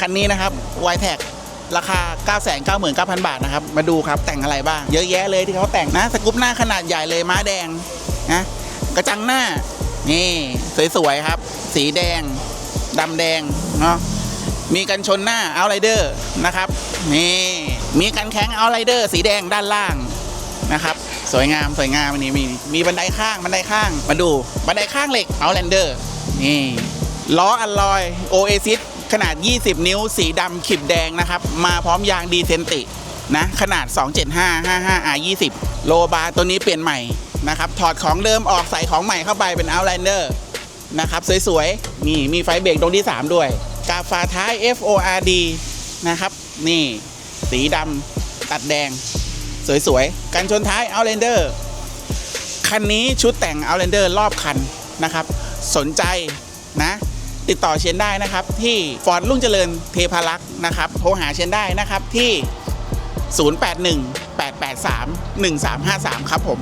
คันนี้นะครับไวแท็กราคา 999,000 บาทนะครับ มาดูครับแต่งอะไรบ้าง เยอะแยะเลยที่เขาแต่งนะ สกูปหน้าขนาดใหญ่เลยม้าแดงนะกระจังหน้า นี่ สวย ๆ ครับ สีแดงดำแดงเนาะมีกันชนหน้าเอาไรเดอร์นะครับ นี่ มีกันแข้งเอาไรเดอร์สีแดงด้านล่างนะครับ สวยงามสวยงามอันนี้มีมีบันไดข้างบันไดข้างมาดูบันไดข้างเหล็กเอาแลนเดอร์นี่ล้ออัลลอยโอเอซิส ขนาด 20 นิ้ว สีดำขีบแดงนะครับ มาพร้อมยางดีเซนตินะขนาด 275 55 R 20 โลบาร์ตัวนี้เปลี่ยนใหม่นะครับถอดของเดิมออกใส่ของใหม่เข้าไปเป็น Outlander นะครับสวยๆ นี่มีไฟเบรกตรงที่ 3 ด้วย กาบฝาท้าย FORD นะครับ นี่ สีดำตัดแดง สวยๆ กันชนท้าย Outlander คันนี้ชุดแต่ง Outlander รอบคันนะครับ สนใจนะ ติดต่อเชนได้นะครับ ที่ฟอร์ดรุ่งเจริญเทพารักษ์นะครับโทรหาเชนได้นะครับที่ 081 883 1353 ครับผม